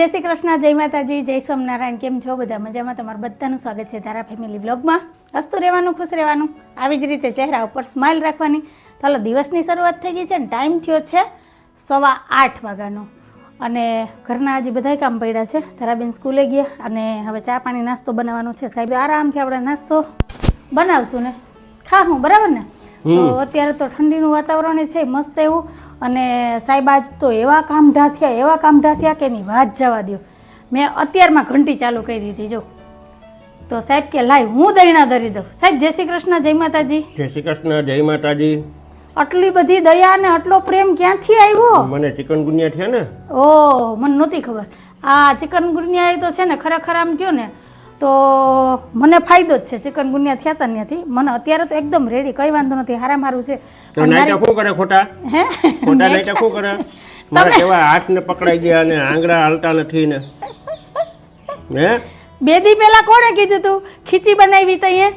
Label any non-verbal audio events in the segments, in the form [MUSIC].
જય શ્રી કૃષ્ણ, જય માતાજી, જય સ્વામિનારાયણ, કેમ છો? બધા મજામાં? તમારું બધાનું સ્વાગત છે તારા ફેમિલી વ્લોગમાં હસતું રહેવાનું, ખુશ રહેવાનું, આવી જ રીતે ચહેરા ઉપર સ્માઇલ રાખવાની. ચાલો દિવસની શરૂઆત થઈ ગઈ છે ને ટાઈમ થયો છે સવા આઠ વાગ્યાનો. અને ઘરના હજી બધાય કામ પડ્યા છે. તારાબેન સ્કૂલે ગયા અને હવે ચા પાણી નાસ્તો બનાવવાનો છે. સાહેબ આરામથી આપણે નાસ્તો બનાવશું ને. ખા હું, બરાબર ને? તો અત્યારે તો ઠંડીનું વાતાવરણ છે મસ્ત એવું. અને સાહેબ આજ તો એવા કામ થયા એવા કામ થયા કે એની વાત જવા દો મેં અત્યારમાં ઘંટી ચાલુ કરી દીધી જો. તો સાહેબ કે લાય હું દહીણા ધરી દઉં. સાહેબ જય શ્રી કૃષ્ણ જય માતાજી. જય શ્રી કૃષ્ણ જય માતાજી. આટલી બધી દયા ને આટલો પ્રેમ ક્યાંથી આવ્યો? મને ચિકન ગુનિયા થયા ને? ઓ મને નહોતી ખબર. આ ચિકન ગુનિયા તો છે ને ખરેખર આમ કયો ને તો મને ફાયદો જ છે. ચિકન ગુનિયા થયા હતા ત્યાંથી. મને અત્યારે તો એકદમ રેડી કઈ વાંધો નથી. હારામ હારું છે તો નાઈટા શું કરે ખોટા? હે? ખોટા નાઈટા શું કરે? મારા કેવા હાથને પકડાઈ ગયા અને આંગળા હાલતા નથી ને. હે? બે દી પહેલા કોણે કીધું તું? ખીચી બનાવી તઈએ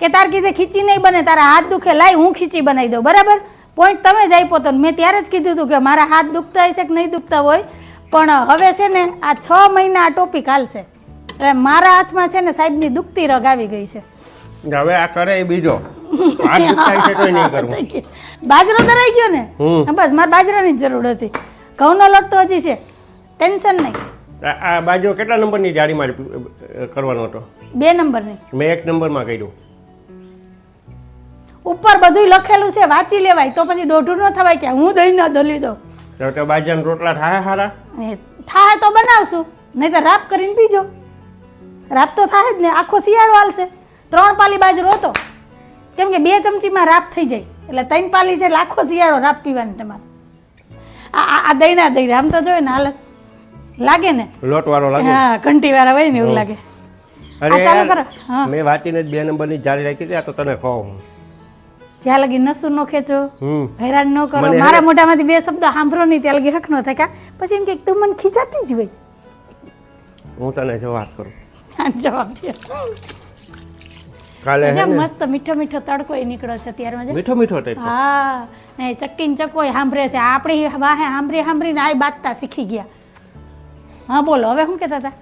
કે તાર કીધે ખીચી નહીં બને તારા હાથ દુખે. લાય હું ખીચી બનાવી દઉં. બરાબર? પોઈન્ટ તમે જ આપ્યો તો. મેં ત્યારે જ કીધું હતું કે મારા હાથ દુખતા હશે કે નહીં દુખતા હોય? પણ હવે છે ને આ છ મહિના આ ટોપિક હાલશે. એટલે મારા હાથમાં છે ને સાહેબની દુખતી રગ આવી ગઈ છે. હવે આ કરે એ બીજો. [LAUGHS] બાજરો દરાઈ ગયો ને? બસ મારે બાજરાની જરૂર હતી. ઘઉંનો લોટ તો હજી છે. ટેન્શન નહીં. આ- બાજુ કેટલા નંબરની જાળી મારે કરવાનો હતો? બે નંબરની. મેં એક નંબરમાં કર્યું. ઉપર બધું લખેલું છે વાંચી લેવાય તો પછી દોઢું ન થવાય કે હું દહીં ન દલી દઉં. તો બાજરા બાજરાના રોટલા થાય એ થાય તો બનાવશું નહીં તો રાપ કરીને પીજો. રાપ તો થાય જ ને આખો શિયાળો હાલશે. ત્રણ પાલી બાજરો હતો. કેમ કે બે ચમચીમાં રાપ થઈ જાય. એટલે ત્રણ પાલી છે લાખો આખો શિયાળો રાપ પીવાની તમારે. આ આ- દઈના દઈ દહીં આમ તો જોઈએ ને હાલત. લાગે ને? લોટ વાળો લાગે? હા ઘંટી વાળા હોય ને એવું લાગે. અરે મેં વાંચીને જ બે નંબરની જાળી રાખી હતી આ તો તને કહું જ્યાં લગી નસું નો ખેંચો હેરાન ન કરો. મારા મોઢામાંથી બે શબ્દ સાંભળો નહીં ત્યાં લગી હક ન થાય પછી એમ કે તું મને ખીચાતી જ હોય. હું તને જવાબ કરું. જવાબ છે કાલે હે મસ્ત મીઠો મીઠો તડકો નીકળ્યો છે અત્યારમાં જો. મીઠો મીઠો ટાઈપ હા ને ચક્કીન ચકોય સાંભળે છે. આપણે વાહે સાંભળી સાંભળીને આ બાતતા શીખી ગયા. હા બોલો હવે શું કહેતા હતા?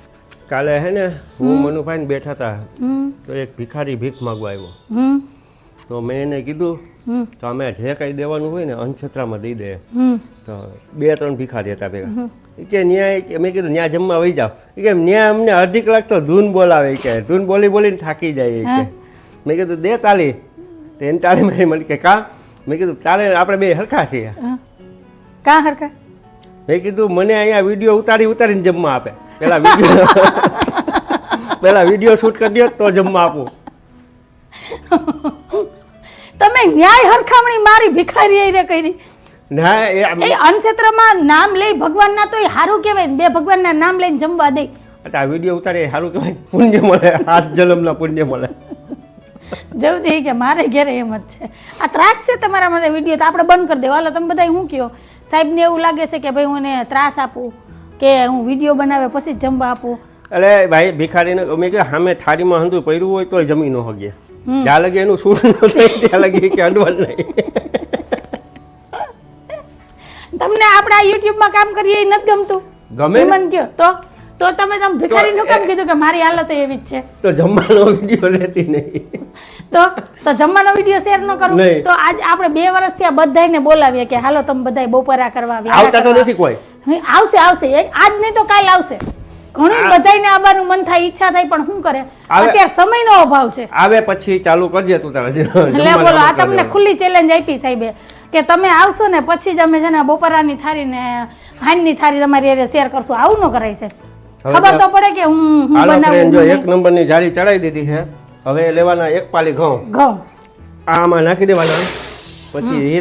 કાલે હે ને હું મનુભાઈ બેઠા હતા. તો એક ભિખારી ભીખ માંગવા આવ્યો. તો મેં એને કીધું તો અમે જે કંઈ દેવાનું હોય ને અંછત્રામાં દઈ દે. તો બે ત્રણ ભિખારી હતા ભેગા. કે ન્યાય મેં કીધું ન્યા જમવા વહી જાઓ. કે ન્યા અમને અડધી કલાક તો ધૂન બોલાવે કે ધૂન બોલી બોલીને થાકી જાય કે. મેં કીધું દે તાલી. તો એની તાલી મારી મળી કે કા? મેં કીધું તારે આપણે બે હરખા છીએ. કા હરખા? મેં કીધું મને અહીંયા વીડિયો ઉતારી ઉતારીને જમવા આપે. પેલા વીડિયો [LAUGHS] પેલા વીડિયો શૂટ કરી દો તો જમવા આપું. [LAUGHS] તમે ન્યાય હરખામણી મારી ભિખારી આઈને કરી. ના એ અનક્ષેત્રમાં નામ લઈ ભગવાનના તો એ સારું કહેવાય. બે ભગવાનના નામ લઈને જમવા દે. આ વીડિયો ઉતારે સારું કહેવાય. પુણ્ય મળે હાથ જલમના પુણ્ય મળે. જવું જોઈએ કે મારે ઘેરે એમ જ છે. આ ત્રાસ છે તમારા માટે વીડિયો તો આપણે બંધ કરી દેવો. હાલો તમે બધા શું કહો સાહેબને એવું લાગે છે કે ભાઈ હું એને ત્રાસ આપું કે હું વીડિયો બનાવે પછી જમવા આપું? અરે ભાઈ ભિખારીને અમે કે સામે થાળીમાં હંધું પડ્યું હોય તોય જમી ન હગે હમ. જ્યાં લગી એનું સૂર ન થાય ત્યાં લગી કે અડવાનું નહીં. તમને આપણા યુટ્યુબમાં કામ કરીએ એ નથી ગમતું? ગમે ને? મને કહો તો તો તમે તમે ભિખારીનું કામ કીધું કે મારી હાલત એવી જ છે. તો જમવાનો વીડિયો રહેતી નહીં. તો તો જમવાનો વીડિયો શેર ન કરું? તો આજ આપણે બે વર્ષથી આ બધાયને બોલાવીએ કે હાલો તમે બધાય બપોરા કરવા આવતા તો નથી કોઈ. આવશે આવશે. આજ નહીં તો કાલ આવશે. ઘણી બધાને આવવાનું મન થાય ઈચ્છા થાય પણ શું કરે? અત્યારે સમયનો અભાવ છે. આવે પછી ચાલુ કરજે તું તારે. એટલે બોલો આ તમને ખુલ્લી ચેલેન્જ આપી સાહેબે કે તમે આવશો ને પછી જ અમે છે ને બપોરાની થારી ને હાનની થારી તમારી એરે શેર કરશું. આવું ન કરાય છે ખબર તો- પડે કે હું હું બનાવું જો એક નંબરની જાળી ચડાવી દીધી છે. હવે લેવાના એક પાલી ઘઉં. ઘઉં. આમાં નાખી દેવાના. પછી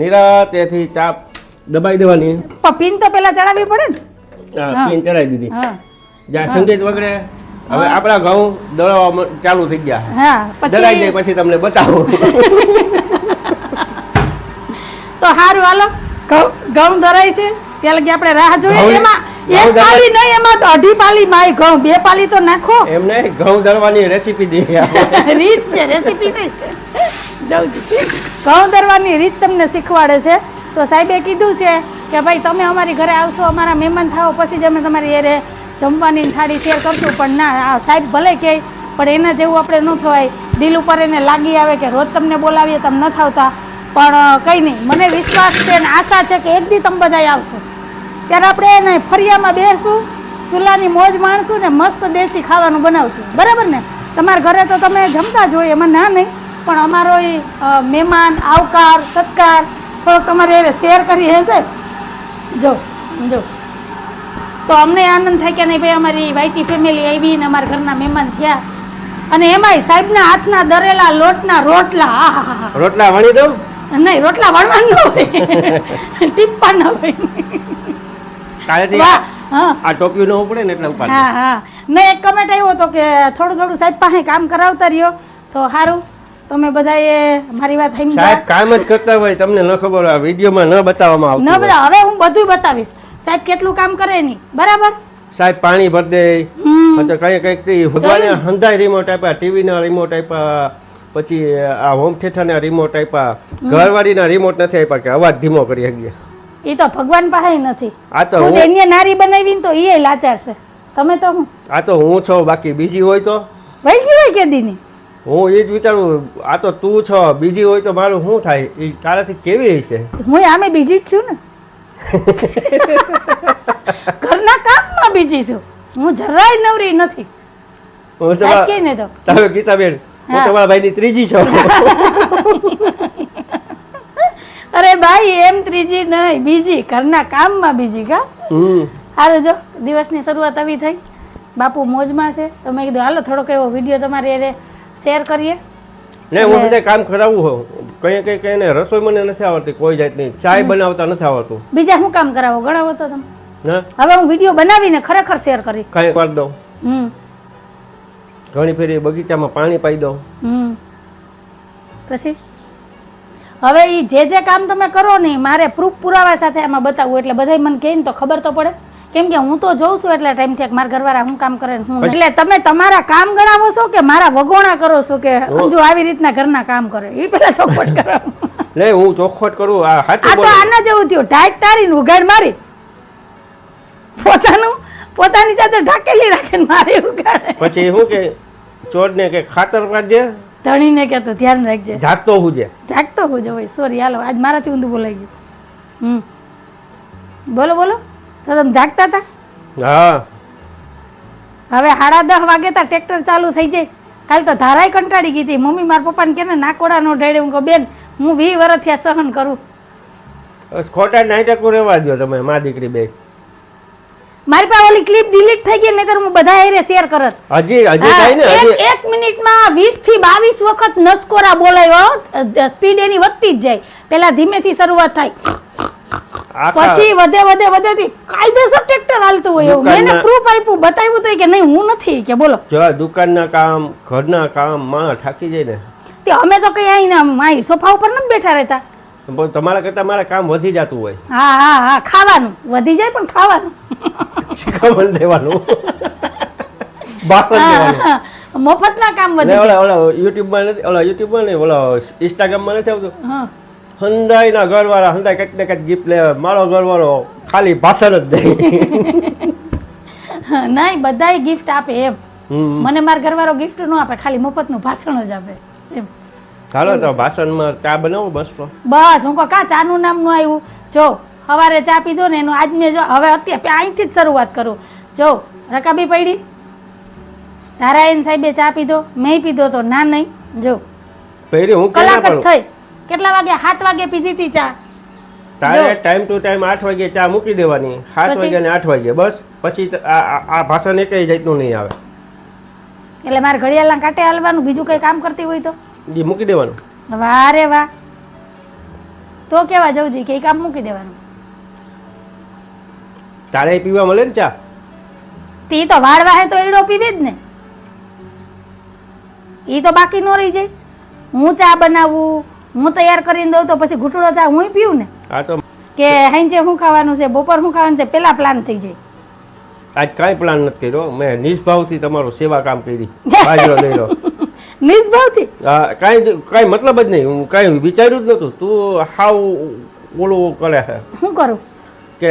હીરા અ, ચાપ દબાઈ દેવાની. પીન તો પેલા ચડાવવી પડે ને. પીન ચડાવી દીધી. જ્યાં સંગીત વગેરે હવે આપણા ઘઉં દળવા ચાલુ થઈ ગયા. હા દળાઈ જાય પછી તમને બતાવો. [LAUGHS] તો સારું હાલો. ઘઉં દળાય છે. ત્યાં લગી આપણે રાહ જોઈએ. એમાં એક પાલી નહીં એમાં તો અઢી પાલી માય ઘઉં. બે પાલી તો નાખો. એમ નહીં ઘઉં દળવાની રેસીપી દે રીત છે રેસીપી નહીં. જવું ઘઉં દરવાની રીત તમને શીખવાડે છે. તો સાહેબે કીધું છે કે ભાઈ, તમે અમારી ઘરે આવશો, અમારા મહેમાન થાવ પછી જ અમે તમારી એરે જમવાની થાળી શેર કરશું. પણ ના સાહેબ ભલે કહે પણ એના જેવું આપણે ન થવાય. દિલ ઉપર એને લાગી આવે કે રોજ તમને બોલાવીએ તમે ન થાવતા. પણ કંઈ નહીં. મને વિશ્વાસ છે અને આશા છે કે એક દી તમે બધા આવશો. ત્યારે આપણે એને ફરિયામાં બેસું, ચૂલાની મોજ માણશું ને મસ્ત દેશી ખાવાનું બનાવશું. બરાબર ને? તમારા ઘરે તો તમે જમતા જ હોય, એમાં ના નહીં. પણ અમારો મહેમાન, આવકાર, સત્કાર, થોડોક તમારે શેર કરી હશે. જો જો. તો અમને આનંદ થાય કે નહીં ભાઈ અમારી વાઈટી ફેમિલી આવી ને અમારા ઘરના મહેમાન થયા. અને એમાંય સાહેબના હાથના દરેલા લોટના રોટલા આહાહા. રોટલા વણી દઉં? નહીં રોટલા વળવા ન હોય. ટીપ્પા ન હોય આ ટોપિયું ન ઉપડે ને એટલે ઉપાડ. હા હા. ને એક કમેન્ટ આવ્યો હતો કે થોડું થોડું સાહેબ પાસે કામ કરાવતા રહ્યો. તો સારું. તમે બધાએ મારી વાત સાહેબ કામ જ કરતા હોય તમને ન ખબર હોય વિડીયોમાં ન બતાવવામાં આવતું ન બધા હવે હું બધું બતાવીશ. સાહેબ કેટલું કામ કરે ની બરાબર? સાહેબ પાણી ભર દે. હમ. કઈ કંઈકથી ભગવાને હંધાય રિમોટ આપ્યા ટીવી ના રિમોટ આપ્યા પછી આ હોમ થિયેટર ના રિમોટ આપ્યા. ઘરવાળી ના રિમોટ નથી આપ્યા કે અવાજ ધીમો કરી શકીએ. એ તો ભગવાન પાસે નથી. આ તો હું એની નારી બનાવીને તો એ લાચાર છે. તમે તો હું? આ તો હું છું બાકી બીજી હોય તો? વહી હોય કે કેદીની? હું એ જ વિચારું આ તો તું છો બીજી હોય તો મારું શું થાય? એ તારાથી કેવી હશે? હું આમે બીજી જ છું ને. ઘરના કામમાં બીજી છું. હું જરાય નવરી નથી. હું તમારા તમે ગીતાબેન હું તમારા ભાઈની ત્રીજી છો. [LAUGHS] અરે ભાઈ એમ ત્રીજી નહીં બીજી. ઘરના કામમાં બીજી કા? હમ. હાલો જો દિવસની શરૂઆત આવી થઈ. બાપુ મોજમાં છે. તો મેં કીધું હાલો થોડોક એવો વીડિયો તમારે એને શેર કરીએ? ને હું બધે કામ કરાવું હોઉં કઈ કઈ કઈ ને રસોઈ મને નથી આવડતી કોઈ જાતની. ચાય બનાવતા નથી આવડતું. બીજા શું કામ કરાવો? ગણાવો તો તમે. હવે હું વીડિયો બનાવીને ખરેખર શેર કરી. કઈ વાર દઉં. હમ. ઘણી ફેરી બગીચામાં પાણી પાઈ દઉં. હમ. પછી? હવે એ જે જે કામ તમે કરો ને મારે પ્રૂફ પુરાવા સાથે આમાં બતાવવું એટલે બધા મને કહે ને તો ખબર તો પડે. કેમ કે હું તો જોઉં છું એટલે ટાઈમથી મારા ઘરવાળા હું કામ કરે હું એટલે તમે તમારા કામ ગણાવો છો કે મારા વગોણા કરો છો કે જો આવી રીતના ઘરના કામ કરે? એ પેલા ચોખવટ [LAUGHS] કરો. લે હું ચોખવટ કરું આ આ તો આના જેવું થયું. ઢાક તારી ને ઉઘાડ મારી. પોતાનું પોતાની સાથે ઢાકેલી રાખે મારી ઉઘાડે. પછી શું કે ચોરને કે ખાતર પાડજે ધણીને કે તો ધ્યાન રાખજે. ઢાકતો હુજે. ઢાકતો હુજે હોય. સોરી હાલો આજ મારાથી ઊંધું બોલાઈ ગયું. હમ. બોલો બોલો. તો તમે જાગતા હતા? હા. હવે સાડા દસ વાગે તા ટ્રેક્ટર ચાલુ થઈ જાય. કાલ તો ધારાય કંટાળી ગઈ હતી. મમ્મી મારા પપ્પાને કે ને નાકોડા નો ઢેડે હું કહું બેન હું વી વર્ષથી આ સહન કરું. ખોટા નાટકો રહેવા દો તમે મા દીકરી બે મારી પાસે ઓલી ક્લિપ ડિલીટ થઈ ગઈ નહીતર હું બધા એરે શેર કરત. હજી હજી થાય ને હજી. એક મિનિટમાં 20 થી બાવીસ વખત નસકોરા બોલાયો સ્પીડ એની વધતી જ જાય. પેલા ધીમેથી શરૂઆત થાય. પછી વધે વધે વધે થી કાયદેસર ટ્રેક્ટર હાલતું હોય એવું. મેં દુકાનના- પ્રૂફ આપ્યું બતાવ્યું તો કે નહીં હું નથી કે બોલો. જો દુકાનના કામ ઘરના કામમાં થાકી જાય ને. તે અમે તો કઈ માઈ સોફા ઉપર નથી બેઠા રહેતા. તમારા કરતા મારા કામ વધી જતું હોય. હા હા હા ખાવાનું. વધી જાય પણ ખાવાનું. શીખવણ દેવાનું. હા, દેવાનું. મફતના કામ ને વધી ઓલા ઓલા યુટ્યુબમાં નથી ઓલા યુટ્યુબમાં નહીં ઓલા ઇન્સ્ટાગ્રામમાં નથી આવતું? હા. હંદાઈના ઘરવાળા હંદાઈ કંઈક ને કંઈક ગિફ્ટ લે મારો ઘરવાળો ખાલી ભાષણ જ દે. નહીં બધાય ગિફ્ટ આપે એમ. મને મારા ઘરવાળો ગિફ્ટ ન આપે ખાલી મફતનું ભાષણ જ આપે એમ. ચાલો તો ભાષણમાં ચા બનાવો મસ્ત બસ હું કહું કા ચાનું નામનું આવ્યું? જો સવારે ચા પીધો ને એનું આજ મેં જો હવે અત્યારે અહીંથી જ શરૂઆત કરું. જો રકાબી પડી? નારાયણ સાહેબે ચા પીધો મેં પીધો તો ના નહીં? જો. પહેરી હું કલાક જ થઈ. કેટલા વાગે સાત વાગે પીધી હતી ચા. તારે ટાઈમ ટુ ટાઈમ આઠ વાગે ચા મૂકી દેવાની. સાત વાગે ને આઠ વાગે બસ. પછી તો આ ભાષણ એકેય જાતનું નહીં આવે. એટલે મારે ઘડિયાળના કાંટે હાલવાનું બીજું કંઈ કામ કરતી હોય તો? એ મૂકી દેવાનું. વાહ રે વાહ તો કેવા જવું જોઈએ કે કામ મૂકી દેવાનું? તારે પીવા મળે ને ચા? તે તો વાળવા હે તો એડો પીવે જ ને. એ તો બાકી નો રહી જાય. હું ચા બનાવું હું તૈયાર કરીને દઉં તો પછી ઘૂંટડો ચા હું પીવું ને? હા તો કે હાંજે શું ખાવાનું છે બપોર શું ખાવાનું છે પેલા પ્લાન થઈ જાય. આજ કાંઈ પ્લાન નથી કર્યો. મેં નિષ્ભાવથી તમારું સેવા કામ કરી. બાજરો લઈ લો. નિસ્ભાવથી કાંઈ કાંઈ મતલબ જ નહીં. હું કાંઈ વિચાર્યું જ નહોતું. તું હાવ ઓલું કરે છે. શું કરું? કે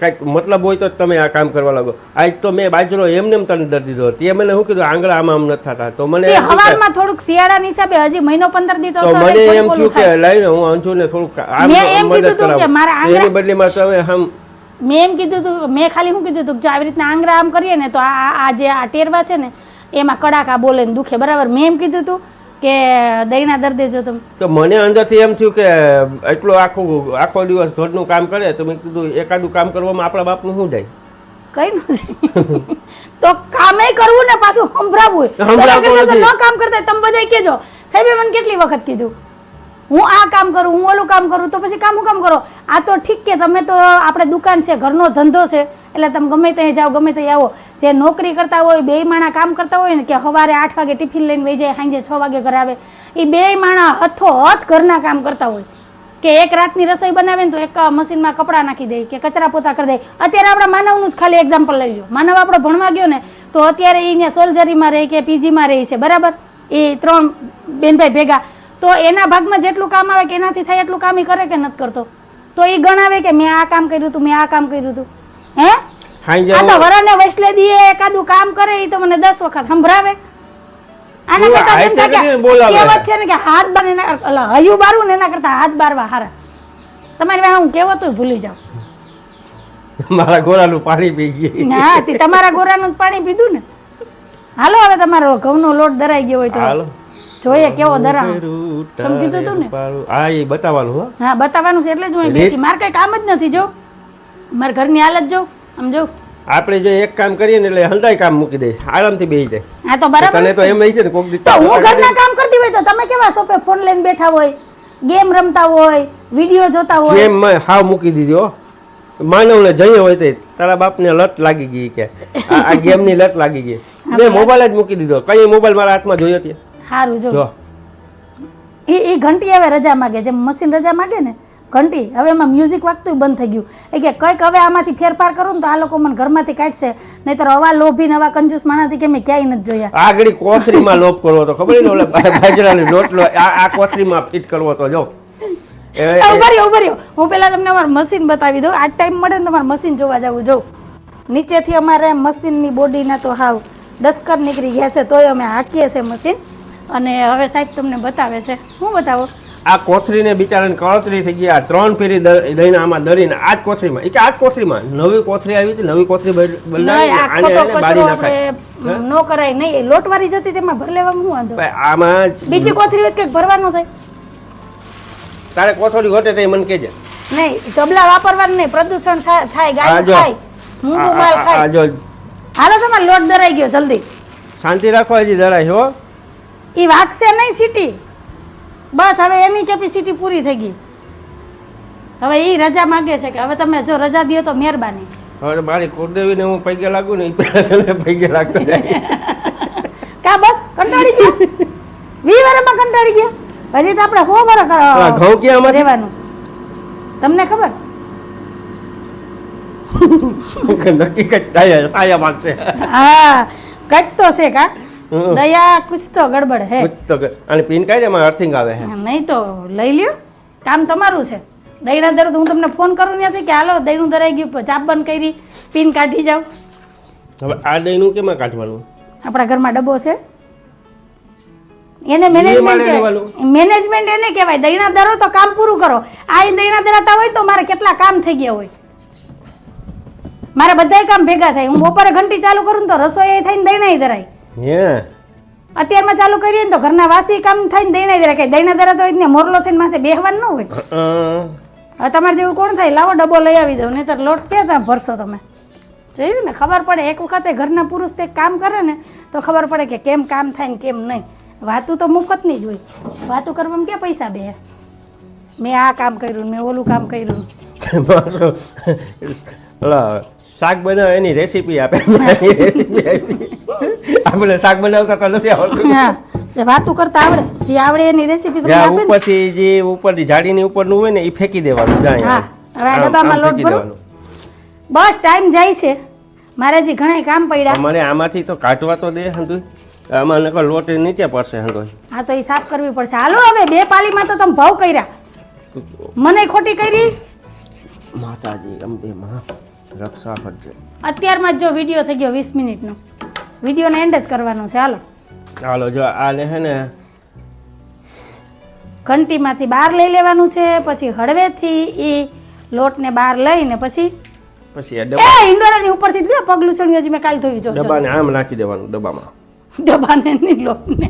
કાંઈક મતલબ હોય તો જ તમે આ કામ કરવા લાગો. આજ તો મેં બાજરો એમને એમ તને દર દીધો. તે મને શું કીધું? આંગળા આમાં આમ નથી થતા. તો મને હવારમાં થોડુંક શિયાળાની હિસાબે હજી મહિનો પંદર દી તો મને એમ થયું કે લઈને હું અંશુને થોડુંક આમ એમ મદદ કે કરાવું. મારા આંગળા- એની બદલીમાં તમે આમ મેં એમ કીધું હતું મેં ખાલી શું કીધું હતું કે જો આવી રીતના આંગળા આમ કરીએ ને તો આ- આ જે આ ટેરવા છે ને એમાં કડાકા બોલે ને દુખે. બરાબર? મેં એમ કીધું હતું કે દહીંના દર્દે જો તમે તો મને અંદરથી એમ થયું કે એટલું આખું આખો દિવસ ઘરનું કામ કરે તો મેં કીધું એકાદું કામ કરવામાં આપણા બાપનું શું જાય? કઈ ન તો કામે કરવું ને પાછું સંભળાવવું. ન કામ કરતા તમે બધા કેજો સાહેબે મને કેટલી વખત કીધું? હું આ કામ કરું હું ઓલું કામ કરું તો પછી કામ હું કામ કરો? આ તો ઠીક કે તમે તો આપણે દુકાન છે ઘરનો ધંધો છે એટલે તમે ગમે ત્યાં જાઓ ગમે ત્યાં આવો. જે નોકરી કરતા હોય, બે માણા કામ કરતા હોય ને કે સવારે આઠ વાગે ટિફિન લઈને વહી જાય, સાંજે છ વાગે ઘરે આવે એ બે માણા હથો હથ ઘરના કામ કરતા હોય. કે એક રાતની રસોઈ બનાવે ને તો એક મશીનમાં કપડાં નાખી દે, કે કચરા પોતા કરી દે. અત્યારે આપણા માનવનું જ ખાલી એક્ઝામ્પલ લઈ લો માનવ આપણો ભણવા ગયો ને, તો અત્યારે એ અહીંયા સોલ્જરીમાં રહે કે પીજીમાં રહે છે, બરાબર? એ ત્રણ બેનભાઈ ભેગા. તો એના ભાગમાં જેટલું કામ આવે કે એનાથી થાય એટલું કામ એ કરે કે નથી કરતો? તો એ ગણાવે કે મેં આ કામ કર્યું હતું મેં આ કામ કર્યું હતું હે? સાંજે આ તો વરાને વૈસલે દીએ એકાદું કામ કરે એ તો મને દસ વખત સંભળાવે. આના કરતા એમ થાય કે કરીને છે ને કે હાથ બાર એના અલા, હૈયું બારવું ને એના કરતા હાથ બારવા હારા. તમારી પાસે હું કહેવત ભૂલી જાઉં. મારા ગોળાનું પાણી પી ગઈ ના તે તમારા ગોરાનું જ પાણી પીધું ને. હાલો હવે તમારો ઘઉંનો લોટ દરાઈ ગયો હોય તો હાલો. જોઈએ કેવો દરા તમે કીધું તું ને? હા એ બતાવવાનું હા. બતાવવાનું છે એટલે જ હું બેઠી. મારે કઈ કામ જ નથી જો. મારા ઘરની હાલત જો આમ જો. આપણે જો એક કામ કરીએ ને એટલે હલદાય કામ મૂકી દઈશ આરામથી બેસી જાય. આ તો બરાબર તને તો એમ રહી છે ને કોક તો હું ઘરના કામ કરતી હોય તો તમે કેવા સોપે ફોન લઈને બેઠા હોય ગેમ રમતા હોય વીડિયો જોતા હોય? ગેમમાં હાવ મૂકી દીધો હો. માનવને જઈએ હોય તે તારા બાપને લત લાગી ગઈ કે. આ ગેમની લત લાગી ગઈ. મેં મોબાઈલ જ મૂકી દીધો. કઈ મોબાઈલ મારા હાથમાં જોયો હતી સારું જો. જો. એ એ ઘંટી હવે રજા માગે જેમ મશીન રજા માગે ને ઘંટી. હવે એમાં મ્યુઝિક વાગતું બંધ થઈ ગયું. એ કે કંઈક હવે આમાંથી ફેરફાર કરું ને તો આ લોકો મને ઘરમાંથી કાઢશે. નહીતર હવા લોભી નવા કંજૂસ માણાથી કે મેં ક્યાંય નથી જોયા. આગળ કોથરીમાં લોભ કરવો તો ખબર ને ઓલા બાજરાની રોટલો આ કોથરીમાં ફિટ કરવો તો જો. ઉભર્યો એ- ઊભા રહ્યો ઊભા રહ્યો. હું પેલા તમને અમારું મશીન બતાવી દઉં. આ ટાઈમ મળે ને તમારે મશીન જોવા જવું. જો. નીચેથી અમારે મશીનની બોડીના તો હાવ ડસ્કર નીકળી ગયા છે તોય અમે હાકીએ છીએ મશીન અને હવે સાહેબ તમને બતાવે છે. શું બતાવો? આ કોથરીને બિચારાને કળતરી થઈ ગયા ત્રણ ફેરી દઈને આમાં દળીને આ જ કોથરીમાં કે આ જ કોથરીમાં નવી કોથરી આવી હતી નવી કોથરી કચરો નાખાય. નો કરાય નહીં લોટવાળી જતી તેમાં ભર લેવામાં હું વાંધો? આમાં બીજી કોથરી હોય કે ભરવાનો થાય. તારે કોથળી ઘટે તો મને કહેજે. નહીં તબલા વાપરવાનું નહીં પ્રદૂષણ થાય ગાય થાય હું માલ ખાય. હાલો તમારે લોટ દરાઈ ગયો જલ્દી. શાંતિ રાખો હજી દરાય હો. એ વાગશે નહીં સિટી. બસ હવે એની કેપેસિટી પૂરી થઈ ગઈ. હવે એ રજા માગે છે કે હવે તમે જો રજા દો તો મહેરબાની. હવે મારી કુળદેવીને હું પૈકે લાગુ ને એ પૈકે લાગતો જાય. [LAUGHS] કા બસ કંટાળી ગયા? વી વારમાં કંટાળી ગયા? હજી તો આપણે હો વર ઘઉં ક્યાં? રહેવાનું. તમને ખબર? [LAUGHS] નક્કી આયા માગશે હા કંઈક તો છે કા. દયા કુછ તો ગડબડ હે. કુછ તો અને પિન કાઢે એમાં અર્થિંગ આવે હે. નહીં તો લઈ લ્યો. કામ તમારું છે. દહીણા દર્દ હું તમને ફોન કરું ત્યાંથી કે હાલો દૈણું દરાઈ ગયું ચાપ બંધ કરી પિન કાઢી જાવ હવે આ દહીંનું કેમાં કાઢવાનું? આપણા ઘરમાં ડબ્બો છે. એને મેનેજમેન્ટ મેનેજમેન્ટ એને કહેવાય. દહીણા દરો તો કામ પૂરું કરો. આ ઈ દહીણા દરાતા હોય તો મારે કેટલા કામ થઈ ગયા હોય. મારે બધાય કામ ભેગા થાય. હું બપોરે ઘંટી ચાલુ કરું ને તો રસોઈ થઈને દહીણા દરાય હે? અત્યારમાં ચાલુ કરીએ ને તો ઘરના વાસી કામ થાય ને દૈણા દરાય કઈ દહીણા દરાતા હોય ને મોરલો થઈને માથે બેહવાનું ન હોય. હવે તમારે જેવું કોણ થાય લાવો ડબ્બો લઈ આવી દઉં નહીં તો લોટ ક્યાં ત્યાં ભરશો તમે? જોયું ને? ખબર પડે એક વખતે ઘરના પુરુષ કંઈક કામ કરે ને તો ખબર પડે કે કેમ કામ થાય ને કેમ નહીં. વાતું તો મફતની જ હોય. વાતું કરવામાં ક્યાં પૈસા બે? મેં આ કામ કર્યું મેં ઓલું કામ કર્યું. [LAUGHS] શાક બનાવે એની રેસીપી આપી. [LAUGHS] આપણે શાક બનાવતા તો નથી આવડતું. હા જે વાતું કરતા આવડે. જે આવડે એની રેસીપી તમને આપે ને. ઉપરથી જે ઉપરની જાડીની ઉપરનું હોય ને એ ફેંકી દેવાનું જાય હા. હવે આ ડબ્બામાં લોટ ભરો. બસ ટાઈમ જાય છે. મારે જે ઘણા કામ પડ્યા. મને આમાંથી તો કાઢવા તો દે હંતુ આમાં નકર લોટ નીચે પડશે હંતુ હા તો એ સાફ કરવી પડશે. હાલો હવે બે પાલીમાં તો તમે ભાવ કર્યા. મને ખોટી કરી? માતાજી અંબે માં રક્ષા કરજો. અત્યારમાં જો વીડિયો થઈ ગયો વીસ મિનિટનો. વિડીયોને એન્ડ જ કરવાનો છે. હાલો. ચાલો જો આને હે ને. ઘંટીમાંથી બહાર લઈ લેવાનું છે પછી હળવેથી એ લોટને બહાર લઈને પછી પછી એ ઇન્ડોરાની ઉપરથી લ્યો પગલું ચડ્યું હજી મેં કાલ થયું જો. ડબ્બાને આમ નાખી દેવાનું ડબ્બામાં. ડબ્બાને નહીં લોટને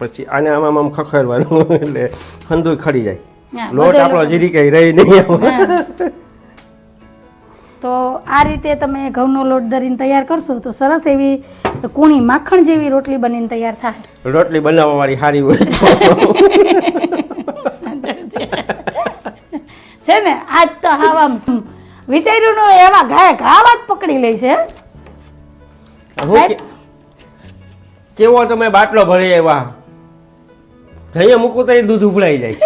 પછી આને આમ આમ આમ ખખડવાનું એટલે હંધુય ખડી જાય. લોટ આપણો જીરી કઈ રહી નહીં. તો આ રીતે તમે ઘઉંનો લોટ ધરીને તૈયાર કરશો તો સરસ એવી કૂણી માખણ જેવી રોટલી બનીને તૈયાર થાય. રોટલી બનાવવા વાળી સારી હોય છે ને? આજ તો હાવા વિચાર્યું નો એવા ગાય જ પકડી લે છે. કેવો તમે બાટલો ભરી આવ્યા? જઈએ મૂકું તો દૂધ ઉભળાઈ જાય.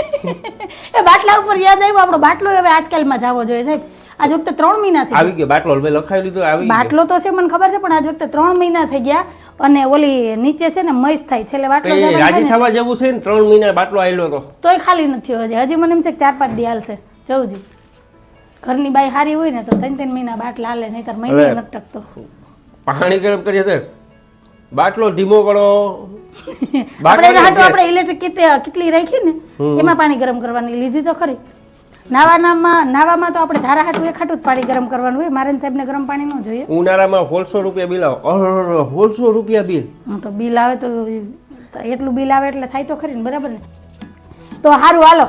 [LAUGHS] એ બાટલા ઉપર યાદ આવ્યું આપણો બાટલો હવે આજકાલમાં જવો જોઈએ સાહેબ. આજ વખતે ત્રણ મહિના થઈ આવી ગયો. બાટલો હવે લખાવી લીધો આવી બાટલો તો છે મને ખબર છે પણ આજ વખતે ત્રણ મહિના થઈ ગયા અને ઓલી નીચે છે ને મસ થાય છેલ્લે બાટલો રાજી થવા જેવું છે ને ત્રણ મહિના બાટલો આવેલો તો. તોય ખાલી નથી હજી. હજી મને એમ છે ચાર પાંચ દી હાલશે. જવું ઘરની બાઈ હારી હોય ને તો ત્રણ ત્રણ મહિના બાટલા હાલે નહીં મહિને મહિના નથી ટકતો. પાણી ગરમ કરીએ તો બાટલો ધીમો કરો. [LAUGHS] આપણે આપણે ઇલેક્ટ્રિક કેટલી રાખી ને એમાં પાણી ગરમ કરવાની લીધી તો ખરી. નાવાનામાં નાવામાં તો આપણે ધારા હાટું એ ખાટું જ પાણી ગરમ કરવાનું હોય. મારે સાહેબને ગરમ પાણી ન જોઈએ. ઉનાળામાં હોલસો રૂપિયા બિલ આવે. હોલસો રૂપિયા બિલ. હું તો બિલ આવે તો એટલું બિલ આવે એટલે થાય તો ખરી ને બરાબર ને? તો સારું હાલો.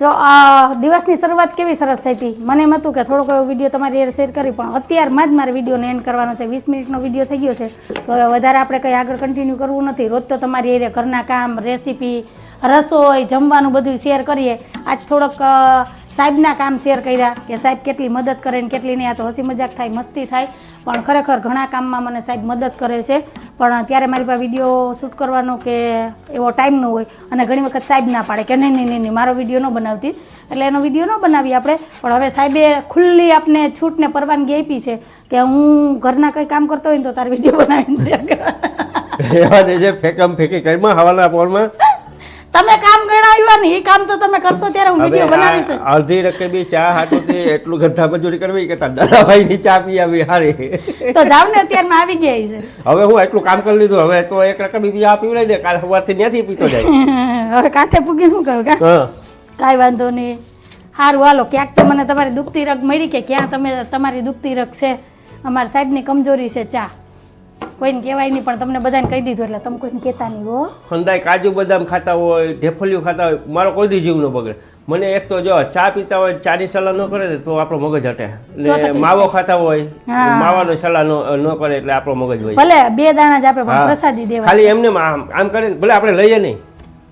જો આ દિવસની શરૂઆત કેવી સરસ થઈ હતી? મને એમ હતું કે થોડોક એવો વીડિયો તમારી યાર શેર કરી પણ અત્યારમાં જ મારે વિડીયોને એન્ડ કરવાનો છે. વીસ મિનિટનો વીડિયો થઈ ગયો છે. તો હવે વધારે આપણે કંઈ આગળ કન્ટિન્યુ કરવું નથી. રોજ તો તમારી હારે ઘરના કામ રેસીપી રસોઈ જમવાનું બધું શેર કરીએ. આજ થોડોક સાહેબના કામ શેર કર્યા કે સાહેબ કેટલી મદદ કરે ને કેટલી નહીં. આ તો હસી મજાક થાય, મસ્તી થાય. પણ ખરેખર ઘણા કામમાં મને સાહેબ મદદ કરે છે. પણ ત્યારે મારી પાસે વીડિયો શૂટ કરવાનો કે એવો ટાઈમ ન હોય અને ઘણી વખત સાહેબ ના પાડે કે નહીં નહીં નહીં નહીં, મારો વીડિયો ન બનાવતી. એટલે એનો વીડિયો ન બનાવીએ આપણે. પણ હવે સાહેબે ખુલ્લી આપને છૂટને પરવાનગી આપી છે કે હું ઘરના કંઈ કામ કરતો હોય ને તો તારો વીડિયો બનાવીને શેર કરવા [LAUGHS] ફેકમ ફેંકી કરીમાં હવાના પોરમાં તમે કામ ગણાવ્યા ને એ કામ તો તમે કરશો ત્યારે હું વીડિયો બનાવીશ. આ અડધી રકબી ચા હાટુથી એટલું ગધા મજૂરી કરવી કે દાદાભાઈ ની ચા પી આવી હારી. તો જાવ ને અત્યારે આવી ગયા છે. હવે હું એટલું કામ કરી લીધું હવે તો એક રકમ ચા પીવડાવી દે કાલ સવારથી ત્યાંથી પીતો જાય. [LAUGHS] હવે કાંઠે પૂગી શું કહું કા? કાઈ કાંઈ વાંધો નહીં. સારું હાલો ક્યાંક તો મને તમારી દુખતી રગ મળી કે ક્યાં તમે તમારી દુખતી રગ છે. અમારા સાહેબની કમજોરી છે ચા. કોઈને કહેવાય નહીં પણ તમને બધાને કહી દીધું એટલે તમે કોઈને કહેતા નહીં હો. ખંદાય કાજુ બદામ ખાતા હોય ઢેફલિયું ખાતા હોય મારો કોઈ દી જીવ ન બગડે. મને એક તો જો ચા પીતા હોય ચાની સલાહ ન કરે તો આપણો મગજ હટે. ને માવો ખાતા હોય માવાનો સલાહ ન ન કરે એટલે આપણો મગજ હોય ભલે બે દાણા જ આપે પણ. પ્રસાદી દેવા. ખાલી એમને આમ આમ કરે ને ભલે આપણે લઈએ નહીં.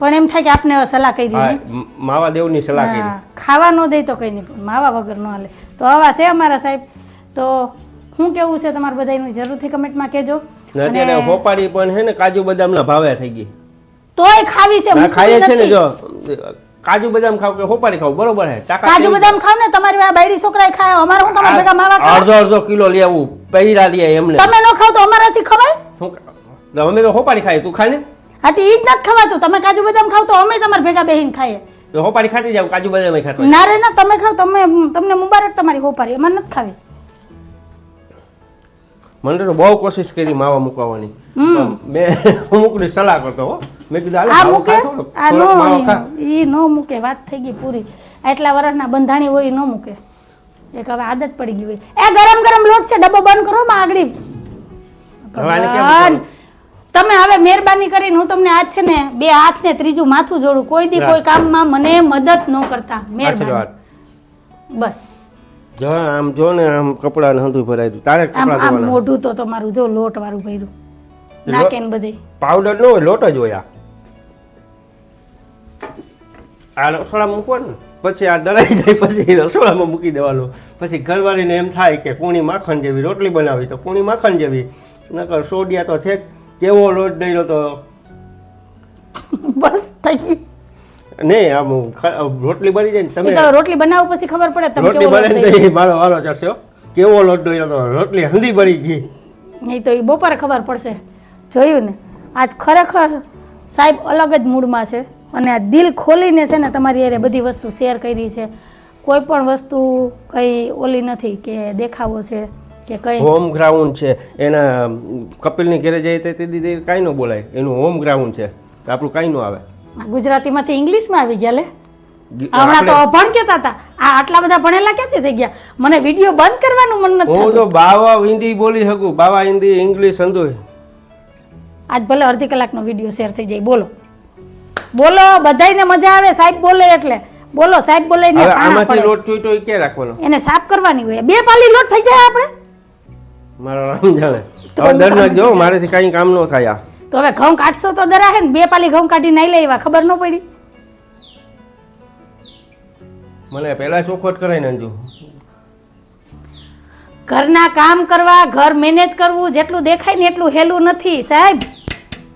પણ એમ થાય કે આપને સલાહ કહી દીધી. માવા દેવની સલાહ કહી ખાવા ન દે તો કઈ નહીં માવા વગર ન હાલે. તો આવા છે અમારા સાહેબ. તો શું કેવું છે તમારે બધાનું જરૂરથી કમેન્ટમાં કહેજો. અત્યારે હોપારી પણ છે ને કાજુ બદામના ભાવે થઈ ગઈ. તોય ખાવી છે ના ખાઈએ છે ને જો કાજુ બદામ ખાવ કે હોપારી ખાવ બરોબર હે કાજુ બદામ ખાવ ને તમારી આ બાયડી છોકરાએ ખાય અમારે હું તમારા ભેગા માવા ખાવ? અડધો અડધો કિલો લેવું પહેરા લે એમને. તમે ન ખાવ તો અમારાથી ખવાય? શું અમે તો હોપારી ખાઈએ તું ખાને? હા તો ઈ જ નથી ખવાતું. તમે કાજુ બદામ ખાવ તો અમે તમારા ભેગા બેહીને ખાઈએ. હોપારી ખાતી જાવ કાજુ બદામ ખાતો ના રે ના તમે ખાવ તમે તમને મુબારક તમારી હોપારી અમારે નથી ખાવી. તો બહુ કોશિશ કરી માવા મુકાવવાની મેં [LAUGHS] અમુકની સલાહ કરતો હો. મેં કીધું આ મૂકે? આ. નો ઈ નો મૂકે વાત થઈ ગઈ પૂરી. આટલા વર્ષના બંધાણી હોય નો મૂકે. એક હવે આદત પડી ગઈ હોય. એ ગરમ ગરમ લોટ છે ડબ્બો બંધ કરો માં આગળ. તમે હવે મહેરબાની કરીને હું તમને આજ છે ને બે હાથ ને ત્રીજું માથું જોડું. કોઈ દી. કોઈ કામમાં મને મદદ ન કરતા. મહેરબાની. બસ. જો આમ જો ને આમ કપડા નહોતું ભરાય તું. તારે કપડાં આમ ધોવાના. મોઢું તો તમારું જો લોટ વાળું ભર્યું નાખે ને બધે. પાવડર નો હોય લોટ જ હોય આ. આ રસોડામાં મૂકવાનું? પછી આ દળાઈ જાય પછી રસોડામાં મૂકી દેવાનું. પછી ઘરવાળીને એમ થાય કે પૂણી માખણ જેવી રોટલી બનાવી તો પૂણી માખણ જેવી. નકર સોડિયા તો છે જ. કેવો લોટ દઈ તો બસ થઈ ગયું. નહીં આમ રોટલી બની જાય ને તમે રોટલી બનાવ પછી ખબર પડે તમે રોટલી બને ને મારો વારો ચડશે કેવો લોટ દઈ તો રોટલી હંધી બળી ગઈ. નહીં તો એ બપોરે ખબર પડશે. જોયું ને? આજ ખરેખર સાહેબ અલગ જ મૂડમાં છે અને આ દિલ ખોલીને છે ને તમારી યારે બધી વસ્તુ શેર કરી છે. કોઈ પણ વસ્તુ કઈ ઓલી નથી કે દેખાવો છે કે કઈ. હોમ ગ્રાઉન્ડ છે. એના કપિલની ઘરે જાય તે દીદી કાંઈ ન બોલાય. એનું હોમ ગ્રાઉન્ડ છે. તો આપણું કાંઈ ન આવે. ગુજરાતીમાંથી ઇંગ્લિશમાં આવી ગયા લે. હમણાં તો અભણ કેતા હતા. આ આટલા બધા ભણેલા ક્યાંથી થઈ ગયા? મને વીડિયો બંધ કરવાનું મન નથી હું તો બાવા હિન્દી બોલી શકું બાવા હિન્દી ઇંગ્લિશ અંદોય આજ ભલે અડધી કલાકનો વીડિયો શેર થઈ જાય. બોલો. બોલો બધાયને મજા આવે સાહેબ બોલે એટલે. બોલો સાહેબ બોલે ને આમાંથી લોટ ચૂંટો એ ક્યાં રાખવાનો? એને સાફ કરવાની હોય. બે પાલી લોટ થઈ જાય આપણે. મારો રામ જાણે. હવે દર જો મારેથી કાંઈ કામ ન થાય આ. તો હવે ઘઉં કાઢશો તો દરા હે ને બે પાલી ઘઉં કાઢી નહીં લેવા ખબર ન પડી? મને પહેલા ચોખવટ કરાય ને ઘરના કામ કરવા ઘર મેનેજ કરવું જેટલું દેખાય ને એટલું હેલું નથી. સાહેબ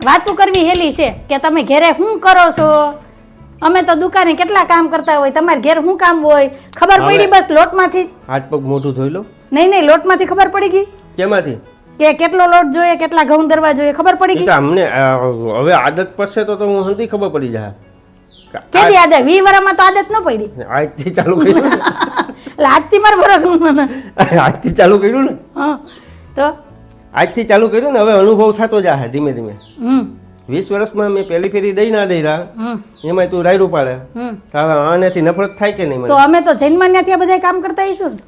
વાતું કરવી હેલી છે કે તમે ઘેરે શું કરો છો? અમે તો દુકાને કેટલા કામ કરતા હોય તમારે ઘેર શું કામ હોય? ખબર પડી બસ લોટમાંથી? હાથ પગ મોઢું ધોઈ લો. નહીં નહીં લોટમાંથી ખબર પડી ગઈ? કેમાંથી? કે કેટલો લોટ જોઈએ કેટલા ઘઉં દરવા જોઈએ ખબર પડી ગઈ? અમને હવે આદત પડશે તો તો હું હંધી ખબર પડી જાય કેવી આદત? વી વરામાં તો આદત ન પડી. આજથી ચાલુ કર્યું એટલે આજથી મારે ફરક આજથી ચાલુ કર્યું ને? [LAUGHS] હા તો? આજથી ચાલુ કર્યું ને હવે અનુભવ થતો જાય ધીમે ધીમે. હમ. વીસ વર્ષમાં મેં પહેલી ફેરી દઈ ના દઈ રહ્યા એમાં તું રાયડું પાડે. હમ. તો હવે આનાથી નફરત થાય કે નહીં તો અમે તો જૈન ત્યાંથી આ બધા કામ કરતા આવીશું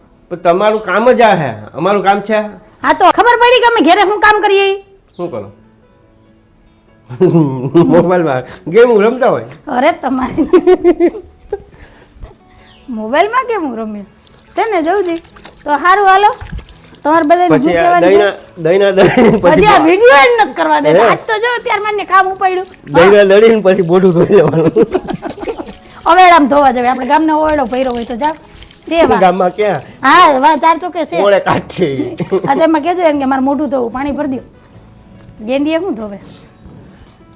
તમારું કામ જ આ હે. અમારું કામ છે. હા તો ખબર પડી કે અમે ઘરે શું કામ કરીએ? શું કરો? મોબાઈલમાં ગેમ રમતા હોય? અરે તમારે મોબાઈલમાં કેમ હું રમ્યું છે ને જવું તો સારું હાલો. તમારે બધા પછી આ દહીના દહીના પછી આ વીડિયો એડ નથી કરવા દે આજ તો જો ત્યાર મને કામ ઉપાડ્યું. દહીના દળીને પછી બોઢું ધોઈ લેવાનું. [LAUGHS] અવેડામ ધોવા જવે આપણે ગામનો ઓવેડો ભર્યો હોય તો જાવ સેવા ગામમાં ક્યાં? હા વા ચાર ચોકે છે. કોળે કાઠી આ તેમાં કહેજો એને કે મારે મોઢું ધોવું પાણી ભરી દો ગેંડીએ શું ધોવે?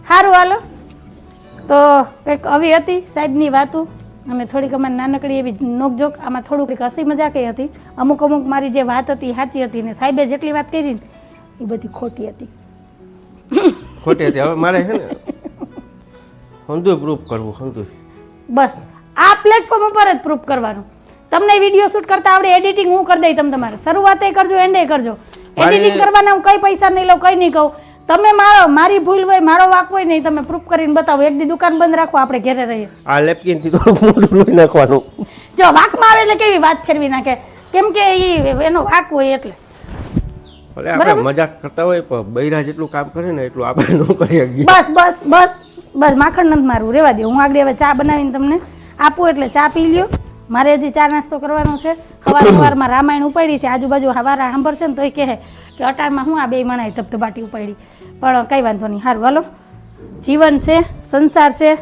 સારું હાલો. તો કંઈક આવી હતી સાહેબની વાતો. અમે થોડીક અમારે નાનકડી એવી નોકજોક આમાં થોડુંક હસી મજાક હતી. અમુક અમુક મારી જે વાત હતી સાચી હતી ને સાહેબે જેટલી વાત કરી ને એ બધી ખોટી હતી. ખોટી હતી. હવે મારે છે ને હંધુય પ્રૂફ કરવું હંધુય. બસ. આ પ્લેટફોર્મ ઉપર જ પ્રૂફ કરવાનું. તમને વીડિયો શૂટ કરતા આવડે એડિટિંગ હું કરી દઈ તમે તમારે. શરૂઆતે કરજો એન્ડે કરજો. એડિટિંગ કરવાના હું કઈ પૈસા નહીં લઉં કઈ નહીં કહું. તમે મારો મારી ભૂલ હોય મારો વાક હોય નહીં તમે પ્રૂફ કરીને બતાવો. એક દી દુકાન બંધ રાખો આપણે ઘરે રહીએ. આ લેપકીનથી થોડું મોઢું ધોઈ નાખવાનું. જો વાકમાં આવે એટલે કેવી વાત ફેરવી નાખે? કેમ કે ઈ એનો વાક હોય એટલે. ભલે આપણે મજાક કરતા હોય પણ બૈરા જેટલું કામ કરે ને એટલું આપણે ન કરી શકીએ બસ બસ બસ. બસ માખણ નથી મારું રેવા દે હું આગળ હવે ચા બનાવીને તમને આપું એટલે ચા પી લ્યો. મારે હજી ચા નાસ્તો કરવાનો છે. સવાર સવારમાં રામાયણ ઉપાડી છે. આજુબાજુ હવારા સાંભળશે ને તો એ કહે કે અટાણમાં હું આ બે મણાય ધબધબાટી ઉપાડી. પણ કંઈ વાંધો નહીં. સારું હાલો. જીવન છે સંસાર છે.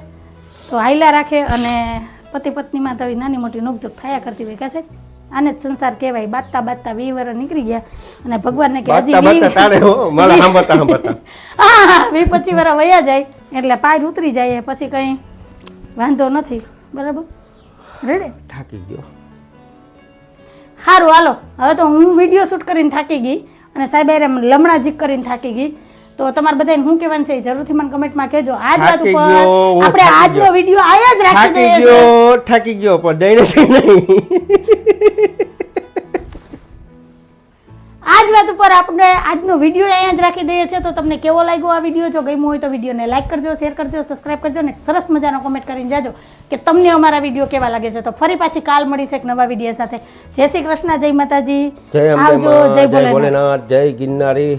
તો હાઈલા રાખે અને પતિ પત્નીમાં તો નાની મોટી નોકઝોક થયા કરતી હોય કાશે. આને જ સંસાર કહેવાય. બાતતા બાતતા વી નીકળી ગયા. અને ભગવાનને કે હજી વી- બાતતા તારે હો. મારા સાંભળતા સાંભળતા. [LAUGHS] હા વી પચીસ વયા જાય. એટલે પાર ઉતરી જાય. પછી કંઈ વાંધો નથી. બરાબર? રેડે થાકી ગયો. સારું હાલો. હવે તો હું વીડિયો શૂટ કરીને થાકી ગઈ અને સાહેબ હારે લમણા જીક કરીને થાકી ગઈ. તો તમારે બધાને શું કહેવાનું છે જરૂરથી મને કમેન્ટમાં કહેજો. આજ વાત ઉપર આપણે આજનો વીડિયો આયા જ રાખી દઈએ ગયો થાકી ગયો પણ દઈને નહીં આજ વાત ઉપર આપણે આજનો વીડિયો અહીંયા જ રાખી દઈએ છીએ. તો તમને કેવો લાગ્યો આ વીડિયો? જો ગમ્યો હોય તો વિડીયોને લાઈક કરજો શેર કરજો સબસ્ક્રાઇબ કરજો અને સરસ મજાનો કોમેન્ટ કરીને જાજો કે તમને અમારા વીડિયો કેવા લાગે છે. તો ફરી પાછી કાલ મળીશ એક નવા વીડિયો સાથે. જય શ્રી કૃષ્ણ જય માતાજી. જય આવજો જય ભોલેનાથ જય ગિરનારી.